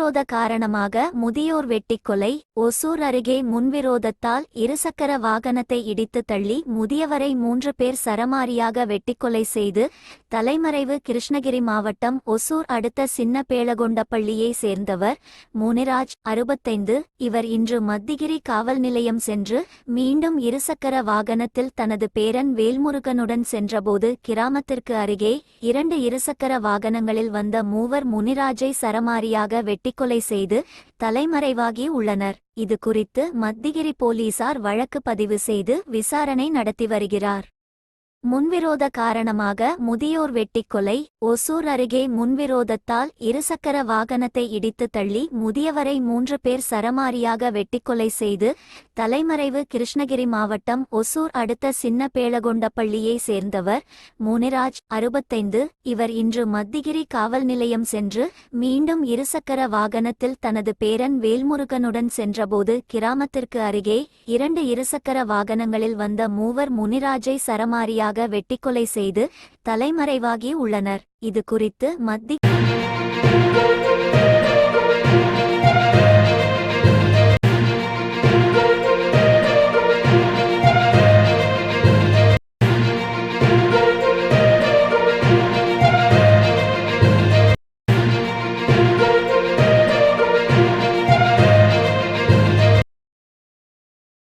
முன்விரோத காரணமாக முதியோர் வெட்டிக்கொலை ஒசூர் அருகே முன்விரோதத்தால் இருசக்கர வாகனத்தை இடித்து தள்ளி முதியவரை மூன்று பேர் சரமாரியாக வெட்டிக்கொலை செய்து தலைமறைவு கிருஷ்ணகிரி மாவட்டம் ஒசூர் அடுத்த சின்ன பேளகொண்டப்பள்ளியை சேர்ந்தவர் முனிராஜ் அறுபத்தைந்து. இவர் இன்று மத்திகிரி காவல் நிலையம் சென்று மீண்டும் இருசக்கர வாகனத்தில் தனது பேரன் வேல்முருகனுடன் சென்றபோது கிராமத்திற்கு அருகே இரண்டு இருசக்கர வாகனங்களில் வந்த மூவர் முனிராஜை சரமாரியாக வெட்டி வெட்டிக்கொலை செய்து தலைமறைவாகி உள்ளனர். இது குறித்து மத்திகிரி போலீசார் வழக்கு பதிவு செய்து விசாரணை நடத்தி வருகிறார். முன்விரோத காரணமாக முதியோர் வெட்டிக்கொலை ஒசூர் அருகே முன்விரோதத்தால் இருசக்கர வாகனத்தை இடித்து தள்ளி முதியவரை மூன்று பேர் சரமாரியாக வெட்டிக்கொலை செய்து தலைமறைவு கிருஷ்ணகிரி மாவட்டம் ஒசூர் அடுத்த சின்ன பேளகொண்டப்பள்ளியை சேர்ந்தவர் முனிராஜ் அறுபத்தைந்து. இவர் இன்று மத்திகிரி காவல் நிலையம் சென்று மீண்டும் இருசக்கர வாகனத்தில் தனது பேரன் வேல்முருகனுடன் சென்றபோது கிராமத்திற்கு அருகே இரண்டு இருசக்கர வாகனங்களில் வந்த மூவர் முனிராஜை சரமாரியாக வெட்டிக்கொலை செய்து தலைமறைவாகி உள்ளனர். இது குறித்து மத்திய